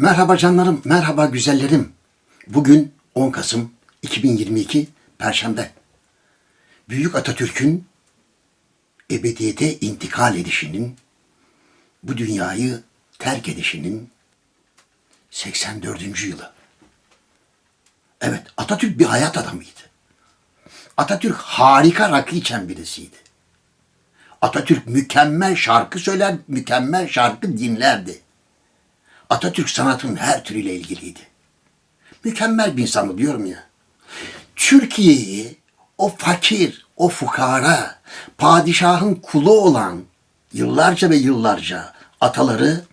Merhaba canlarım, merhaba güzellerim. Bugün 10 Kasım 2022 Perşembe. Büyük Atatürk'ün ebediyete intikal edişinin, bu dünyayı terk edişinin 84. yılı. Evet, Atatürk bir hayat adamıydı. Atatürk harika rakı içen birisiydi. Atatürk mükemmel şarkı söyler, mükemmel şarkı dinlerdi. Atatürk sanatın her türüyle ilgiliydi. Mükemmel bir insandı diyorum ya. Türkiye'yi o fakir, o fukara, padişahın kulu olan yıllarca ve yıllarca ataları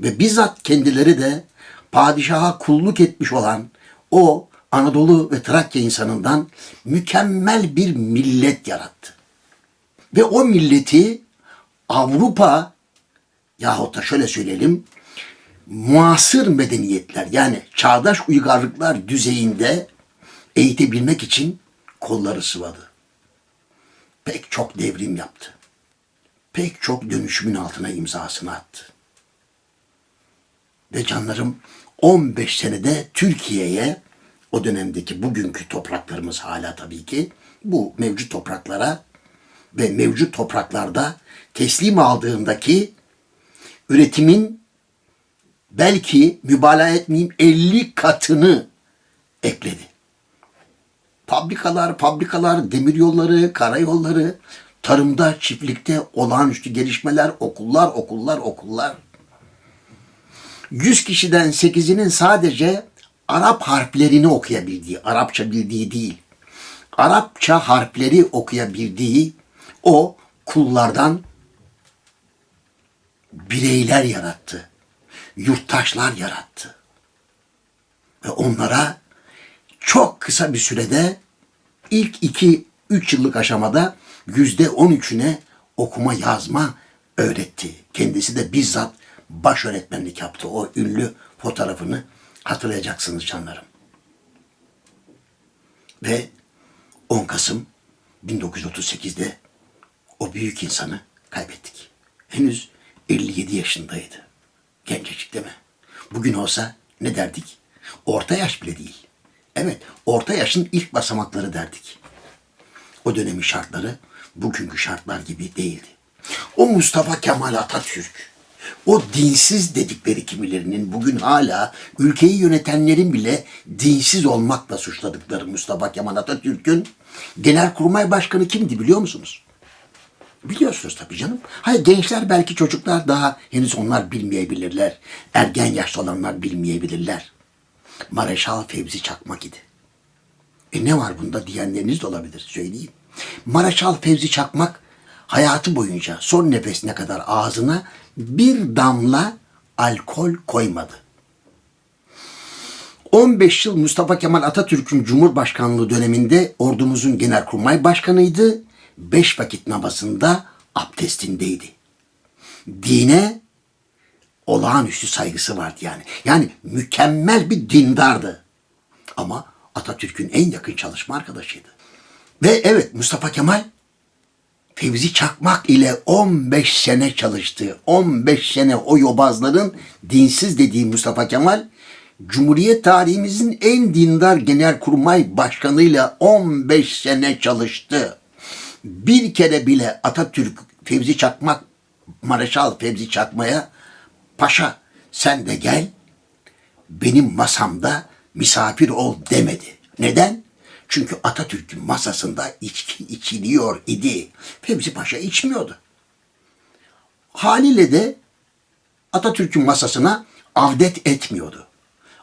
ve bizzat kendileri de padişaha kulluk etmiş olan o Anadolu ve Trakya insanından mükemmel bir millet yarattı. Ve o milleti Avrupa yahut da şöyle söyleyelim muasır medeniyetler yani çağdaş uygarlıklar düzeyinde eğitebilmek için kolları sıvadı. Pek çok devrim yaptı. Pek çok dönüşümün altına imzasını attı. Ve canlarım 15 senede Türkiye'ye o dönemdeki bugünkü topraklarımız hala tabii ki bu mevcut topraklara ve mevcut topraklarda teslim aldığındaki üretimin belki mübalağa etmeyeyim 50 katını ekledi. Fabrikalar, fabrikalar, demiryolları, karayolları, tarımda, çiftlikte olağanüstü gelişmeler, okullar, okullar, okullar. 100 kişiden 8'inin sadece Arap harflerini okuyabildiği, Arapça bildiği değil, Arapça harfleri okuyabildiği o kullardan bireyler yarattı. Yurttaşlar yarattı. Ve onlara çok kısa bir sürede ilk iki, üç yıllık aşamada yüzde on üçüne okuma yazma öğretti. Kendisi de bizzat baş öğretmenlik yaptı. O ünlü fotoğrafını hatırlayacaksınız canlarım. Ve 10 Kasım 1938'de o büyük insanı kaybettik. Henüz 57 yaşındaydı. Gencecik değil mi? Bugün olsa ne derdik? Orta yaş bile değil. Evet, orta yaşın ilk basamakları derdik. O dönemin şartları bugünkü şartlar gibi değildi. O Mustafa Kemal Atatürk, o dinsiz dedikleri kimilerinin bugün hala ülkeyi yönetenlerin bile dinsiz olmakla suçladıkları Mustafa Kemal Atatürk'ün Genelkurmay Başkanı kimdi biliyor musunuz? Biliyorsunuz tabii canım. Hayır gençler belki çocuklar daha henüz onlar bilmeyebilirler. Ergen yaşta olanlar bilmeyebilirler. Mareşal Fevzi Çakmak idi. E ne var bunda diyenleriniz de olabilir söyleyeyim. Mareşal Fevzi Çakmak hayatı boyunca son nefesine kadar ağzına bir damla alkol koymadı. 15 yıl Mustafa Kemal Atatürk'ün Cumhurbaşkanlığı döneminde ordumuzun genelkurmay başkanıydı. Beş vakit namazında abdestindeydi. Dine olağanüstü saygısı vardı yani. Yani mükemmel bir dindardı. Ama Atatürk'ün en yakın çalışma arkadaşıydı. Ve evet Mustafa Kemal Fevzi Çakmak ile 15 sene çalıştı. 15 sene o yobazların dinsiz dediği Mustafa Kemal Cumhuriyet tarihimizin en dindar genelkurmay başkanıyla 15 sene çalıştı. Bir kere bile Atatürk Fevzi Çakmak Mareşal Fevzi Çakmak'a paşa sen de gel benim masamda misafir ol demedi. Neden? Çünkü Atatürk'ün masasında içki içiliyor idi. Fevzi Paşa içmiyordu. Haliyle de Atatürk'ün masasına avdet etmiyordu.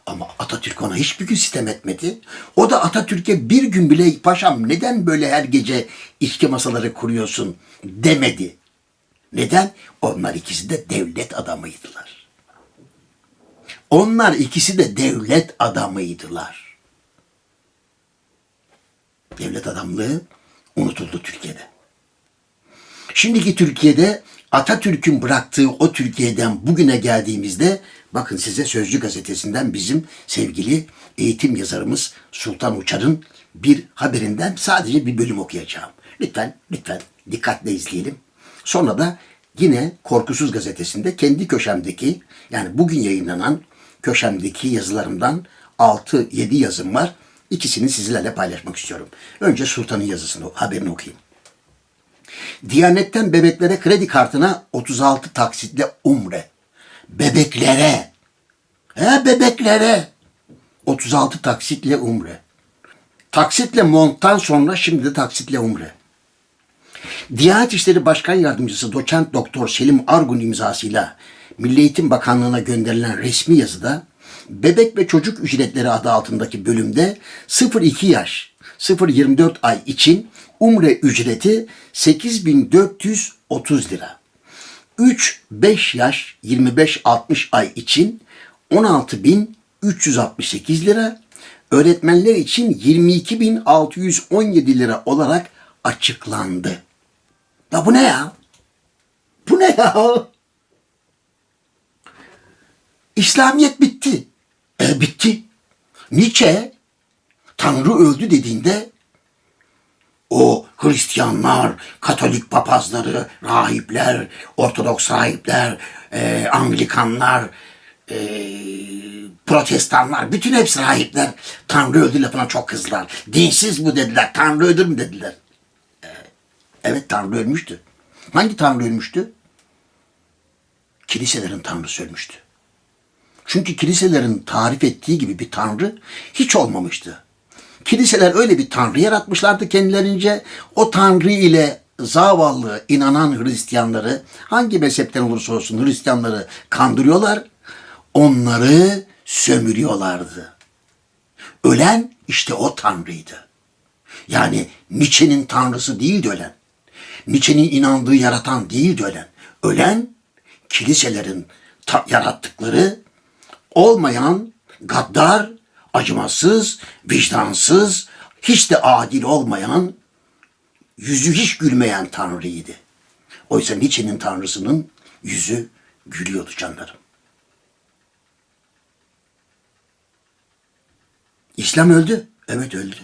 Ama Atatürk ona hiçbir gün sitem etmedi. O da Atatürk'e bir gün bile paşam neden böyle her gece içki masaları kuruyorsun demedi. Neden? Onlar ikisi de devlet adamıydılar. Onlar ikisi de devlet adamıydılar. Devlet adamlığı unutuldu Türkiye'de. Şimdiki Türkiye'de Atatürk'ün bıraktığı o Türkiye'den bugüne geldiğimizde bakın size Sözcü gazetesinden bizim sevgili eğitim yazarımız Sultan Uçar'ın bir haberinden sadece bir bölüm okuyacağım. Lütfen, lütfen dikkatle izleyelim. Sonra da yine Korkusuz gazetesinde kendi köşemdeki yani bugün yayınlanan köşemdeki yazılarımdan 6-7 yazım var. İkisini sizlerle paylaşmak istiyorum. Önce Sultan'ın yazısını, haberini okuyayım. Diyanetten bebeklere kredi kartına 36 taksitle umre. Bebeklere. He bebeklere. 36 taksitle umre. Taksitle monttan sonra şimdi de taksitle umre. Diyanet İşleri Başkan Yardımcısı Doçent Doktor Selim Argun imzasıyla Milli Eğitim Bakanlığı'na gönderilen resmi yazıda bebek ve çocuk ücretleri adı altındaki bölümde 0-2 yaş 0-24 ay için umre ücreti 8430 lira. 3-5 yaş 25-60 ay için 16.368 lira, öğretmenler için 22.617 lira olarak açıklandı. Ya bu ne ya? Bu ne ya? İslamiyet bitti. E bitti. Nietzsche Tanrı öldü dediğinde o Hristiyanlar, Katolik papazları, rahipler, Ortodoks rahipler, e, Anglikanlar, e, Protestanlar, bütün hepsi rahipler Tanrı öldü lafına çok kızdılar. Dinsiz bu dediler, Tanrı öldür mü dediler. E, evet Tanrı ölmüştü. Hangi Tanrı ölmüştü? Kiliselerin Tanrısı ölmüştü. Çünkü kiliselerin tarif ettiği gibi bir Tanrı hiç olmamıştı. Kiliseler öyle bir Tanrı yaratmışlardı kendilerince. O Tanrı ile zavallı inanan Hristiyanları hangi mezhepten olursa olsun Hristiyanları kandırıyorlar. Onları sömürüyorlardı. Ölen işte o Tanrı'ydı. Yani Nietzsche'nin Tanrısı değildi ölen. Nietzsche'nin inandığı yaratan değildi ölen. Ölen kiliselerin yarattıkları olmayan, gaddar, acımasız, vicdansız, hiç de adil olmayan, yüzü hiç gülmeyen Tanrı'ydı. Oysa Nietzsche'nin Tanrısının yüzü gülüyordu canlarım. İslam öldü. Evet öldü.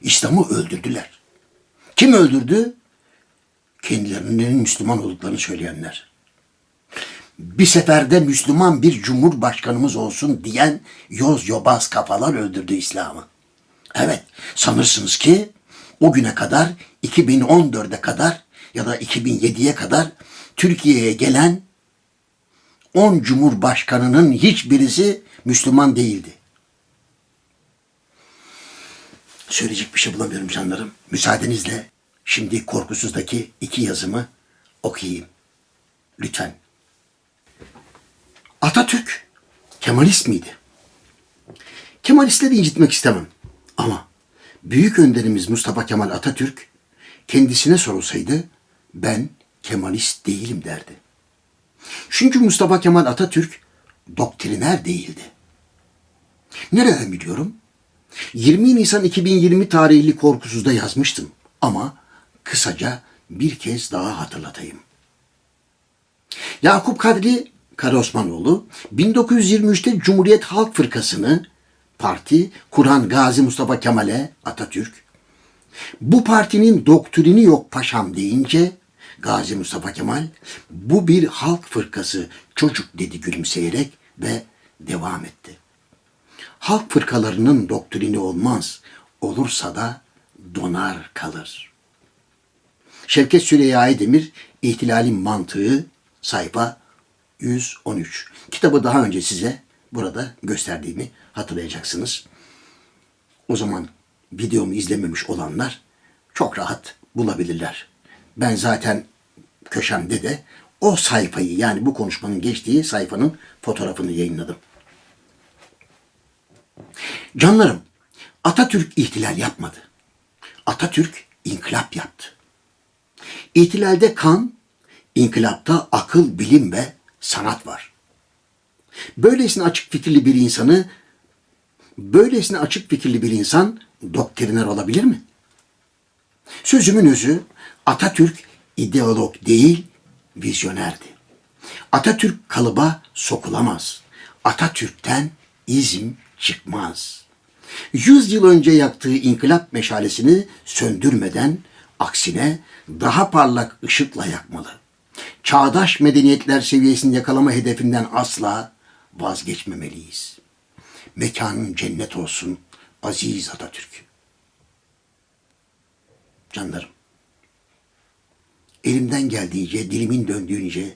İslam'ı öldürdüler. Kim öldürdü? Kendilerinin Müslüman olduklarını söyleyenler bir seferde Müslüman bir cumhurbaşkanımız olsun diyen yoz yobaz kafalar öldürdü İslam'ı. Evet, sanırsınız ki o güne kadar 2014'e kadar ya da 2007'ye kadar Türkiye'ye gelen 10 cumhurbaşkanının hiçbirisi Müslüman değildi. Söyleyecek bir şey bulamıyorum canlarım. Müsaadenizle şimdi korkusuzdaki iki yazımı okuyayım. Lütfen. Atatürk Kemalist miydi? Kemalistleri incitmek istemem. Ama büyük önderimiz Mustafa Kemal Atatürk kendisine sorulsaydı ben Kemalist değilim derdi. Çünkü Mustafa Kemal Atatürk doktriner değildi. Nereden biliyorum? 20 Nisan 2020 tarihli korkusuzda yazmıştım ama kısaca bir kez daha hatırlatayım. Yakup Kadri Karaosmanoğlu 1923'te Cumhuriyet Halk Fırkası'nı parti kuran Gazi Mustafa Kemal'e Atatürk bu partinin doktrini yok paşam deyince Gazi Mustafa Kemal bu bir halk fırkası çocuk dedi gülümseyerek ve devam etti. Halk fırkalarının doktrini olmaz, olursa da donar kalır. Şevket Süreyya Aydemir İhtilalin Mantığı sayfa 113. Kitabı daha önce size burada gösterdiğimi hatırlayacaksınız. O zaman videomu izlememiş olanlar çok rahat bulabilirler. Ben zaten köşemde de o sayfayı yani bu konuşmanın geçtiği sayfanın fotoğrafını yayınladım. Canlarım, Atatürk ihtilal yapmadı. Atatürk inkılap yaptı. İhtilalde kan, inkılapta akıl, bilim ve sanat var. Böylesine açık fikirli bir insanı, böylesine açık fikirli bir insan doktriner olabilir mi? Sözümün özü Atatürk ideolog değil, vizyonerdi. Atatürk kalıba sokulamaz. Atatürk'ten izm çıkmaz. Yüz yıl önce yaktığı inkılap meşalesini söndürmeden aksine daha parlak ışıkla yakmalı çağdaş medeniyetler seviyesini yakalama hedefinden asla vazgeçmemeliyiz. Mekanın cennet olsun aziz Atatürk. Canlarım, elimden geldiğince, dilimin döndüğünce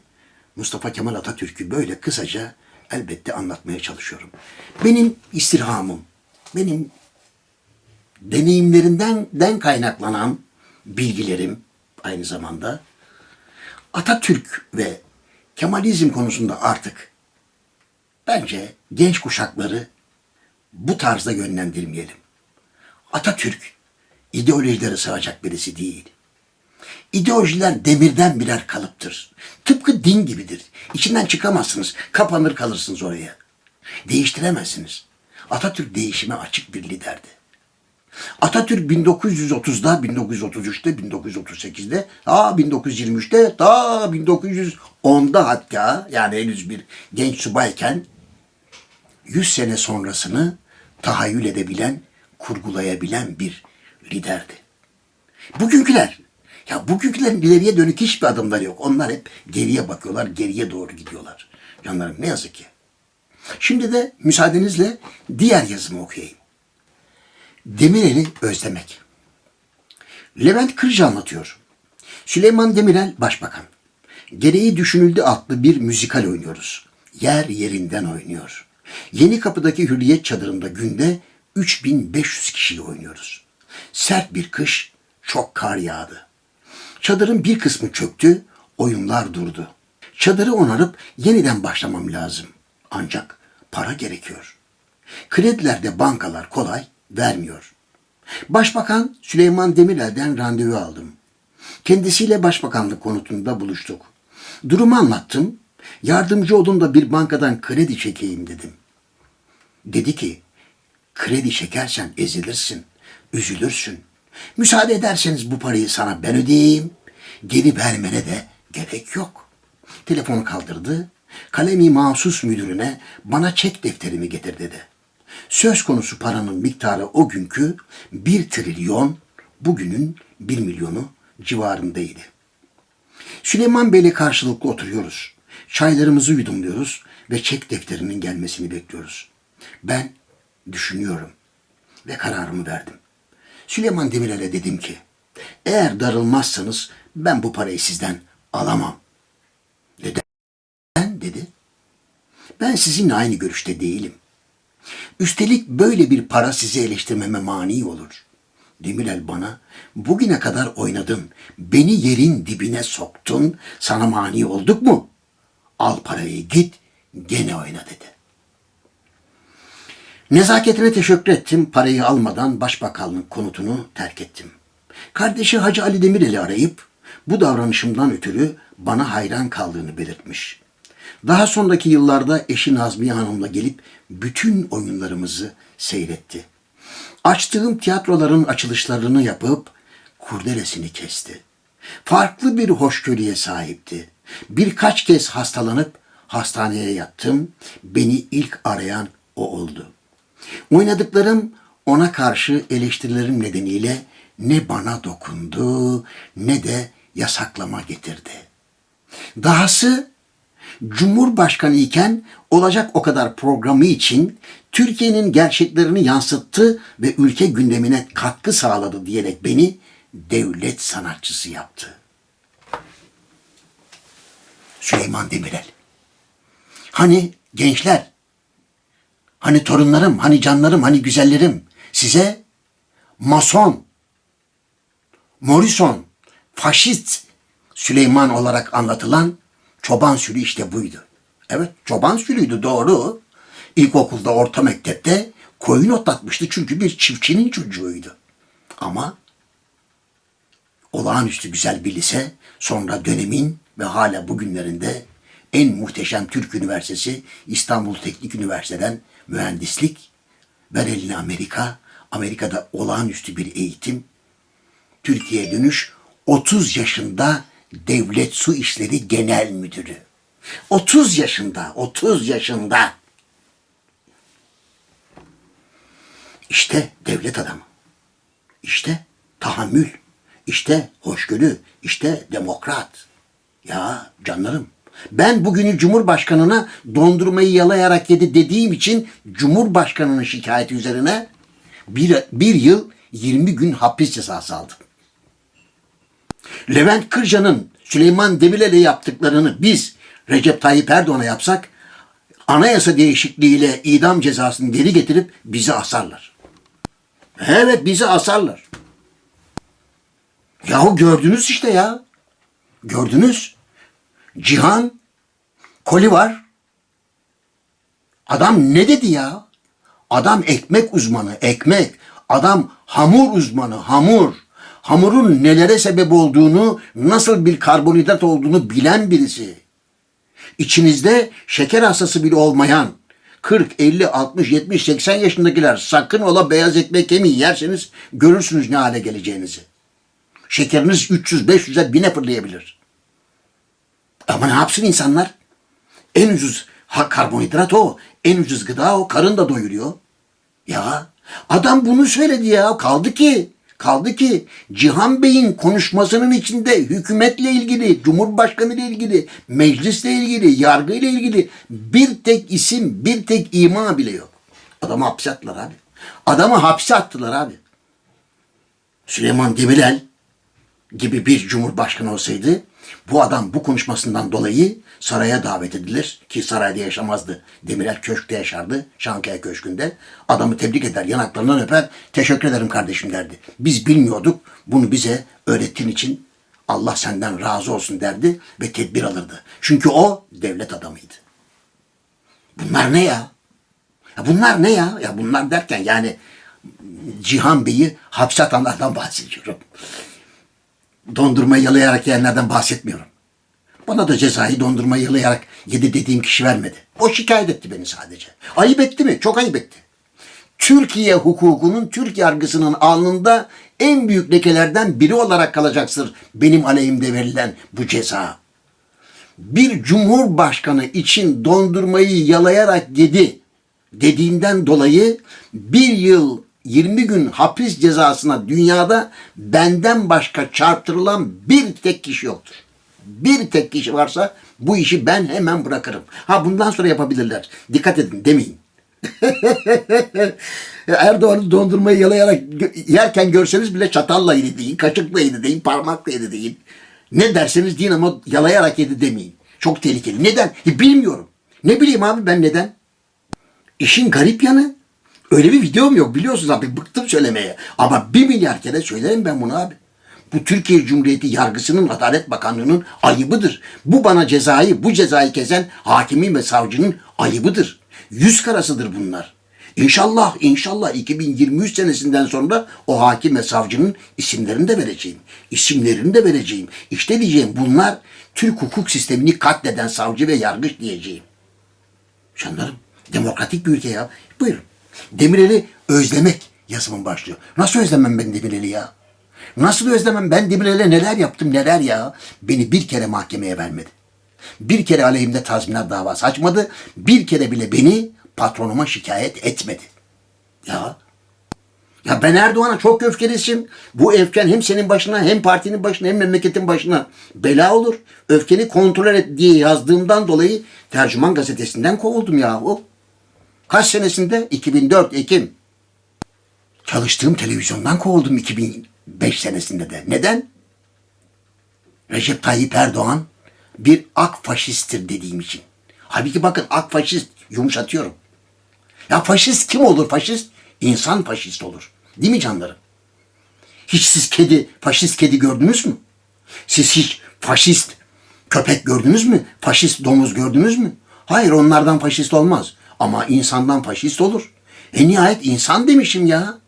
Mustafa Kemal Atatürk'ü böyle kısaca elbette anlatmaya çalışıyorum. Benim istirhamım, benim deneyimlerimden den kaynaklanan bilgilerim aynı zamanda Atatürk ve Kemalizm konusunda artık bence genç kuşakları bu tarzda yönlendirmeyelim. Atatürk ideolojilere sığacak birisi değil. İdeolojiler demirden birer kalıptır. Tıpkı din gibidir. İçinden çıkamazsınız. Kapanır kalırsınız oraya. Değiştiremezsiniz. Atatürk değişime açık bir liderdi. Atatürk 1930'da, 1933'te, 1938'de, ta 1923'te, ta 1910'da hatta yani henüz bir genç subayken 100 sene sonrasını tahayyül edebilen, kurgulayabilen bir liderdi. Bugünküler, ya bugünkülerin ileriye dönük hiçbir adımları yok. Onlar hep geriye bakıyorlar, geriye doğru gidiyorlar. Canlarım ne yazık ki. Şimdi de müsaadenizle diğer yazımı okuyayım. Demirel'i özlemek. Levent Kırcı anlatıyor. Süleyman Demirel başbakan. Gereği düşünüldü adlı bir müzikal oynuyoruz. Yer yerinden oynuyor. Yeni kapıdaki hürriyet çadırında günde 3500 kişiyi oynuyoruz. Sert bir kış, çok kar yağdı. Çadırın bir kısmı çöktü, oyunlar durdu. Çadırı onarıp yeniden başlamam lazım. Ancak para gerekiyor. Kredilerde bankalar kolay vermiyor. Başbakan Süleyman Demirel'den randevu aldım. Kendisiyle başbakanlık konutunda buluştuk. Durumu anlattım. Yardımcı olun da bir bankadan kredi çekeyim dedim. Dedi ki, kredi çekersen ezilirsin, üzülürsün. Müsaade ederseniz bu parayı sana ben ödeyeyim. Geri vermene de gerek yok. Telefonu kaldırdı. Kalemi mahsus müdürüne bana çek defterimi getir dedi. Söz konusu paranın miktarı o günkü 1 trilyon, bugünün 1 milyonu civarındaydı. Süleyman Bey'le karşılıklı oturuyoruz. Çaylarımızı yudumluyoruz ve çek defterinin gelmesini bekliyoruz. Ben düşünüyorum ve kararımı verdim. Süleyman Demirel'e dedim ki, eğer darılmazsanız ben bu parayı sizden alamam. Neden? dedi. Ben sizinle aynı görüşte değilim. Üstelik böyle bir para sizi eleştirmeme mani olur. Demirel bana bugüne kadar oynadın, beni yerin dibine soktun, sana mani olduk mu? Al parayı git, gene oyna dedi. Nezaketine teşekkür ettim, parayı almadan başbakanlık konutunu terk ettim. Kardeşi Hacı Ali Demirel'i arayıp bu davranışımdan ötürü bana hayran kaldığını belirtmiş. Daha sonraki yıllarda eşi Nazmiye Hanım'la gelip bütün oyunlarımızı seyretti. Açtığım tiyatroların açılışlarını yapıp kurdelesini kesti. Farklı bir hoşgörüye sahipti. Birkaç kez hastalanıp hastaneye yattım. Beni ilk arayan o oldu. Oynadıklarım ona karşı eleştirilerim nedeniyle ne bana dokundu ne de yasaklama getirdi. Dahası Cumhurbaşkanı iken olacak o kadar programı için Türkiye'nin gerçeklerini yansıttı ve ülke gündemine katkı sağladı diyerek beni devlet sanatçısı yaptı. Süleyman Demirel. Hani gençler, hani torunlarım, hani canlarım, hani güzellerim size mason, Morrison, faşist Süleyman olarak anlatılan çoban sürü işte buydu. Evet çoban sürüydü doğru. İlkokulda, orta mektepte koyun otlatmıştı çünkü bir çiftçinin çocuğuydu. Ama olağanüstü güzel bir lise sonra dönemin ve hala bugünlerinde en muhteşem Türk Üniversitesi İstanbul Teknik Üniversiteden mühendislik, ver eline Amerika, Amerika'da olağanüstü bir eğitim, Türkiye'ye dönüş 30 yaşında Devlet Su İşleri Genel Müdürü. 30 yaşında, 30 yaşında. İşte devlet adamı. İşte tahammül. İşte hoşgörü. İşte demokrat. Ya canlarım Ben bugünü Cumhurbaşkanı'na dondurmayı yalayarak yedi dediğim için Cumhurbaşkanı'nın şikayeti üzerine bir, bir yıl 20 gün hapis cezası aldım. Levent Kırca'nın Süleyman Demirel'e yaptıklarını biz Recep Tayyip Erdoğan'a yapsak anayasa değişikliğiyle idam cezasını geri getirip bizi asarlar. Evet bizi asarlar. Yahu gördünüz işte ya. Gördünüz. Cihan koli var. Adam ne dedi ya? Adam ekmek uzmanı, ekmek. Adam hamur uzmanı, hamur. Hamurun nelere sebep olduğunu, nasıl bir karbonhidrat olduğunu bilen birisi. İçinizde şeker hastası bile olmayan 40, 50, 60, 70, 80 yaşındakiler sakın ola beyaz ekmek yemeyin yerseniz görürsünüz ne hale geleceğinizi. Şekeriniz 300, 500'e bine fırlayabilir. Ama ne yapsın insanlar? En ucuz karbonhidrat o. En ucuz gıda o. Karın da doyuruyor. Ya adam bunu söyledi ya. Kaldı ki kaldı ki Cihan Bey'in konuşmasının içinde hükümetle ilgili, Cumhurbaşkanı ile ilgili, meclisle ilgili, yargı ile ilgili bir tek isim, bir tek ima bile yok. Adamı hapse attılar abi. Adamı hapse attılar abi. Süleyman Demirel gibi bir cumhurbaşkanı olsaydı bu adam bu konuşmasından dolayı saraya davet edilir ki sarayda yaşamazdı. Demirel köşkte yaşardı. Şankaya Köşkü'nde. Adamı tebrik eder, yanaklarından öper. Teşekkür ederim kardeşim derdi. Biz bilmiyorduk. Bunu bize öğrettiğin için Allah senden razı olsun derdi ve tedbir alırdı. Çünkü o devlet adamıydı. Bunlar ne ya? ya bunlar ne ya? Ya bunlar derken yani Cihan Bey'i hapse atanlardan bahsediyorum dondurma yalayarak yiyenlerden bahsetmiyorum. Bana da cezayı dondurma yalayarak yedi dediğim kişi vermedi. O şikayet etti beni sadece. Ayıp etti mi? Çok ayıp etti. Türkiye hukukunun, Türk yargısının alnında en büyük lekelerden biri olarak kalacaktır benim aleyhimde verilen bu ceza. Bir cumhurbaşkanı için dondurmayı yalayarak yedi dediğinden dolayı bir yıl 20 gün hapis cezasına dünyada benden başka çarptırılan bir tek kişi yoktur. Bir tek kişi varsa bu işi ben hemen bırakırım. Ha bundan sonra yapabilirler. Dikkat edin demeyin. Erdoğan'ı dondurmayı yalayarak yerken görseniz bile çatalla yedi deyin, kaşıkla yedi deyin, parmakla yedi deyin. Ne derseniz deyin ama yalayarak yedi demeyin. Çok tehlikeli. Neden? E, bilmiyorum. Ne bileyim abi ben neden? İşin garip yanı öyle bir videom yok biliyorsunuz abi bıktım söylemeye. Ama bir milyar kere söylerim ben bunu abi. Bu Türkiye Cumhuriyeti yargısının Adalet Bakanlığı'nın ayıbıdır. Bu bana cezayı, bu cezayı kesen hakimin ve savcının ayıbıdır. Yüz karasıdır bunlar. İnşallah, inşallah 2023 senesinden sonra o hakim ve savcının isimlerini de vereceğim. İsimlerini de vereceğim. İşte diyeceğim bunlar Türk hukuk sistemini katleden savcı ve yargıç diyeceğim. Canlarım demokratik bir ülke ya. Buyurun. Demirel'i özlemek yazımın başlıyor. Nasıl özlemem ben Demirel'i ya? Nasıl özlemem ben Demirel'e neler yaptım neler ya? Beni bir kere mahkemeye vermedi. Bir kere aleyhimde tazminat davası açmadı. Bir kere bile beni patronuma şikayet etmedi. Ya ya ben Erdoğan'a çok öfkelisin. Bu öfken hem senin başına hem partinin başına hem memleketin başına bela olur. Öfkeni kontrol et diye yazdığımdan dolayı Tercüman gazetesinden kovuldum yahu. Kaç senesinde? 2004 Ekim. Çalıştığım televizyondan kovuldum 2005 senesinde de. Neden? Recep Tayyip Erdoğan bir ak faşisttir dediğim için. Halbuki bakın ak faşist yumuşatıyorum. Ya faşist kim olur faşist? İnsan faşist olur. Değil mi canlarım? Hiç siz kedi, faşist kedi gördünüz mü? Siz hiç faşist köpek gördünüz mü? Faşist domuz gördünüz mü? Hayır onlardan faşist olmaz. Ama insandan faşist olur. E nihayet insan demişim ya.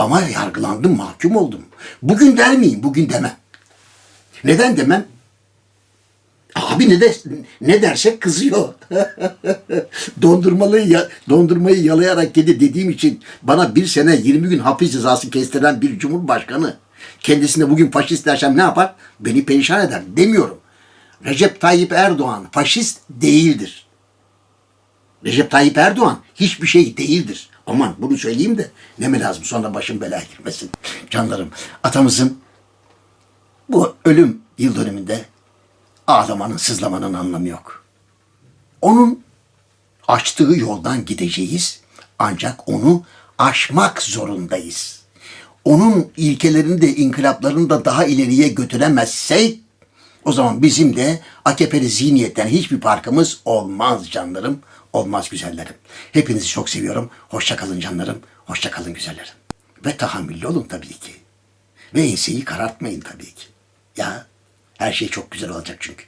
Ama yargılandım, mahkum oldum. Bugün der miyim? Bugün demem. Neden demem? Abi ne de ne dersek kızıyor. Dondurmalıyı ya, dondurmayı yalayarak yedi dediğim için bana bir sene 20 gün hapis cezası kestiren bir cumhurbaşkanı kendisine bugün faşist dersem ne yapar? Beni perişan eder demiyorum. Recep Tayyip Erdoğan faşist değildir. Recep Tayyip Erdoğan hiçbir şey değildir. Aman bunu söyleyeyim de ne mi lazım sonra başım belaya girmesin. Canlarım atamızın bu ölüm yıl dönümünde ağlamanın, sızlamanın anlamı yok. Onun açtığı yoldan gideceğiz ancak onu aşmak zorundayız. Onun ilkelerini de inkılaplarını da daha ileriye götüremezsek o zaman bizim de AKP'li zihniyetten hiçbir farkımız olmaz canlarım, olmaz güzellerim. Hepinizi çok seviyorum. Hoşça kalın canlarım, hoşça kalın güzellerim. Ve tahammüllü olun tabii ki. Ve enseyi karartmayın tabii ki. Ya her şey çok güzel olacak çünkü.